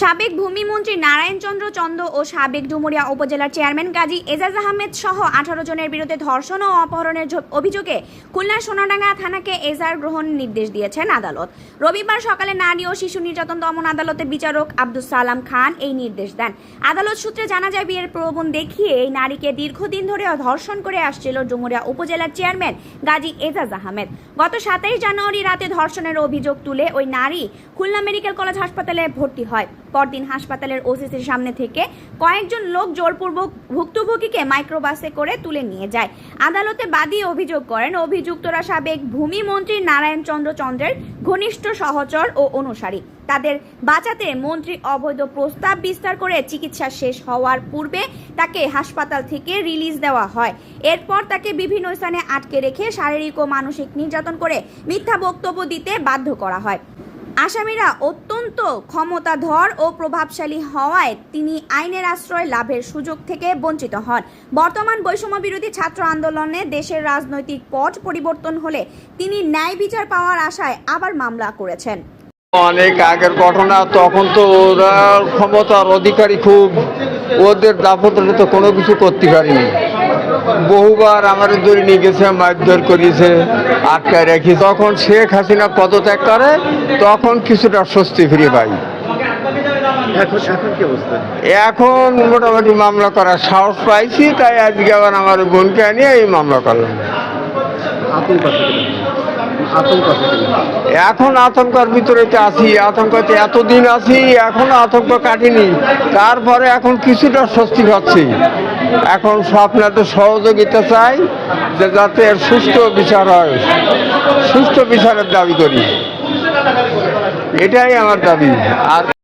সাবেক ভূমিমন্ত্রী নারায়ণচন্দ্র চন্দ ও সাবেক ডুমুরিয়া উপজেলার চেয়ারম্যান গাজী এজাজ আহমেদ সহ আঠারো জনের বিরুদ্ধে ধর্ষণ ও অপহরণের অভিযোগে খুলনার সোনাডাঙ্গা থানাকে এজার গ্রহণ নির্দেশ দিয়েছেন আদালত। রবিবার সকালে নারী ও শিশু নির্যাতন দমন আদালতের বিচারক আব্দুল সালাম খান এই নির্দেশ দেন। আদালত সূত্রে জানা যায়, বিয়ের প্রলোভন দেখিয়ে এই নারীকে দীর্ঘদিন ধরে ধর্ষণ করে আসছিল ডুমুরিয়া উপজেলার চেয়ারম্যান গাজী এজাজ আহমেদ। গত সাতাইশ জানুয়ারি রাতে ধর্ষণের অভিযোগ তুলে ওই নারী খুলনা মেডিকেল কলেজ হাসপাতালে ভর্তি হয়। পরদিন হাসপাতালের ওসিসির সামনে থেকে কয়েকজন লোক জোরপূর্বক ভুক্তভোগীকে মাইক্রোবাসে করে তুলে নিয়ে যায়। আদালতে বাদী অভিযোগ করেন, অভিযুক্তরা সাবেক ভূমিমন্ত্রী নারায়ণ চন্দ্র চন্দ্রের ঘনিষ্ঠ সহচর ও অনুসারী। তাদের বাঁচাতে মন্ত্রী অবৈধ প্রস্তাব বিস্তার করে চিকিৎসা শেষ হওয়ার পূর্বে তাকে হাসপাতাল থেকে রিলিজ দেওয়া হয়। এরপর তাকে বিভিন্ন স্থানে আটকে রেখে শারীরিক ও মানসিক নির্যাতন করে মিথ্যা বক্তব্য দিতে বাধ্য করা হয়। আসামিরা অত্যন্ত ক্ষমতাধর ও প্রভাবশালী হওয়ায় তিনি আইনের আশ্রয় লাভের সুযোগ থেকে বঞ্চিত হন। বর্তমান বৈষম্য বিরোধী ছাত্র আন্দোলনে দেশের রাজনৈতিক পট পরিবর্তন হলে তিনি ন্যায় বিচার পাওয়ার আশায় আবার মামলা করেছেন। অনেক আগের ঘটনা, তখন তো ওরা ক্ষমতার অধিকারী খুব। ওদের দাপত্রে তো কোনো কিছু করতে পারিনি। বহুবার আমার ধরে নিয়ে গেছে মারধর করিয়েছে আটকায় রেখে তখন শেখ হাসিনা পদত্যাগ করে তখন কিছুটা স্বস্তি ফিরে পাই। এখন মোটামুটি মামলা করার সাহস পাইছি তাই আজকে আবার আমার বোনকে নিয়ে এই মামলা করলাম। এখন আতঙ্কের ভিতরে তো আছি আতঙ্কতে এতদিন আছি এখনও আতঙ্ক কাটিনি। তারপরে এখন কিছুটা স্বস্তি পাচ্ছি। এখন আপনাদের সহযোগিতা চাই যে যাতে সুস্থ বিচার হয়। সুস্থ বিচারের দাবি করি। এটাই আমার দাবি। আর